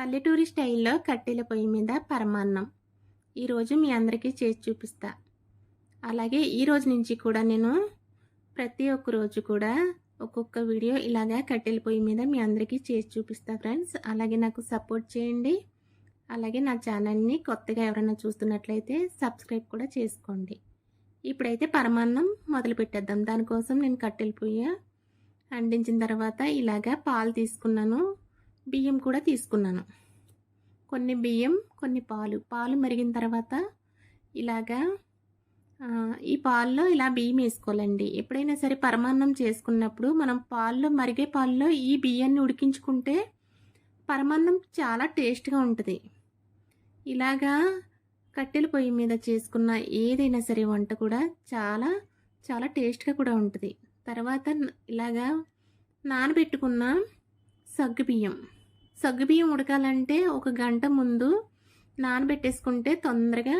పల్లెటూరి స్టైల్లో కట్టెల పొయ్యి మీద పరమాన్నం. ఈరోజు మీ అందరికీ చేసి చూపిస్తా. అలాగే ఈ రోజు నుంచి కూడా నేను ప్రతి ఒక్క రోజు కూడా ఒక్కొక్క వీడియో ఇలాగా కట్టెల పొయ్యి మీద మీ అందరికీ చేసి చూపిస్తా ఫ్రెండ్స్. అలాగే నాకు సపోర్ట్ చేయండి. అలాగే నా ఛానల్ని కొత్తగా ఎవరైనా చూస్తున్నట్లయితే సబ్స్క్రైబ్ కూడా చేసుకోండి. ఇప్పుడైతే పరమాన్నం మొదలు పెట్టేద్దాం. దానికోసం నేను కట్టెల పొయ్యి అందించిన తర్వాత ఇలాగా పాలు తీసుకున్నాను. బియ్యం కూడా తీసుకున్నాను. కొన్ని బియ్యం కొన్ని పాలు. పాలు మరిగిన తర్వాత ఇలాగా ఈ పాల్లో ఇలా బియ్యం వేసుకోవాలండి. ఎప్పుడైనా సరే పరమాన్నం చేసుకున్నప్పుడు మనం పాల్లో మరిగే పాల్లో ఈ బియ్యాన్ని ఉడికించుకుంటే పరమాన్నం చాలా టేస్ట్గా ఉంటుంది. ఇలాగా కట్టెల పొయ్యి మీద చేసుకున్న ఏదైనా సరే వంట కూడా చాలా చాలా టేస్ట్గా కూడా ఉంటుంది. తర్వాత ఇలాగా నానబెట్టుకున్న సగ్గుబియ్యం సగ్గుబియ్యం ఉడకాలంటే ఒక గంట ముందు నానబెట్టేసుకుంటే తొందరగా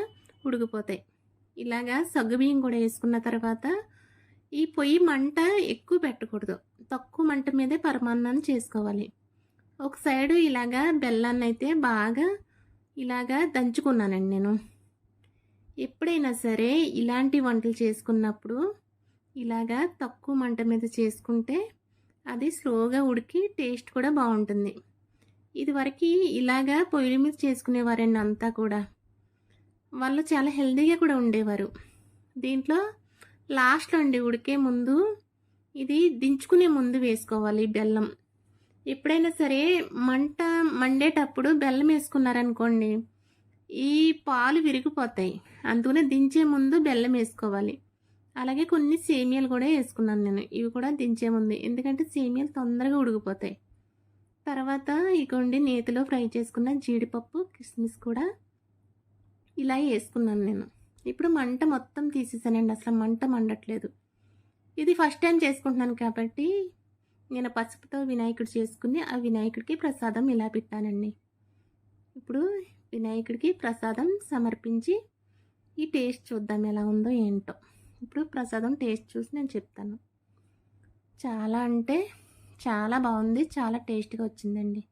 ఉడికిపోతాయి. ఇలాగా సగ్గుబియ్యం కూడా వేసుకున్న తర్వాత ఈ పొయ్యి మంట ఎక్కువ పెట్టకూడదు. తక్కువ మంట మీదే పరమాన్నాన్ని చేసుకోవాలి. ఒక సైడు ఇలాగా బెల్లాన్ని అయితే బాగా ఇలాగా దంచుకున్నానండి నేను. ఎప్పుడైనా సరే ఇలాంటి వంటలు చేసుకున్నప్పుడు ఇలాగా తక్కువ మంట మీద చేసుకుంటే అది స్లోగా ఉడికి టేస్ట్ కూడా బాగుంటుంది. ఇదివరకు ఇలాగా పొయ్యి మీద చేసుకునేవారండి అంతా కూడా. వాళ్ళు చాలా హెల్దీగా కూడా ఉండేవారు. దీంట్లో లాస్ట్లో అండి ఉడికే ముందు ఇది దించుకునే ముందు వేసుకోవాలి బెల్లం. ఎప్పుడైనా సరే మంట మండేటప్పుడు బెల్లం వేసుకున్నారనుకోండి ఈ పాలు విరిగిపోతాయి. అందుకనే దించే ముందు బెల్లం వేసుకోవాలి. అలాగే కొన్ని సేమియాలు కూడా వేసుకున్నాను నేను. ఇవి కూడా దించే ముందు. ఎందుకంటే సేమియాలు తొందరగా ఉడికిపోతాయి తర్వాత ఇగోండి నేతిలో ఫ్రై చేసుకున్న జీడిపప్పు కిస్మిస్ కూడా ఇలా వేసుకున్నాను నేను. ఇప్పుడు మంట మొత్తం తీసేసానండి. అసలు మంట మండట్లేదు. ఇది ఫస్ట్ టైం చేసుకుంటున్నాను కాబట్టి నేను పసుపుతో వినాయకుడు చేసుకుని ఆ వినాయకుడికి ప్రసాదం ఇలా పెట్టానండి. ఇప్పుడు వినాయకుడికి ప్రసాదం సమర్పించి ఈ టేస్ట్ చూద్దాం ఎలా ఉందో ఏంటో. ఇప్పుడు ప్రసాదం టేస్ట్ చూసి నేను చెప్తాను. చాలా అంటే చాలా బాగుంది. చాలా టేస్ట్గా వచ్చిందండి.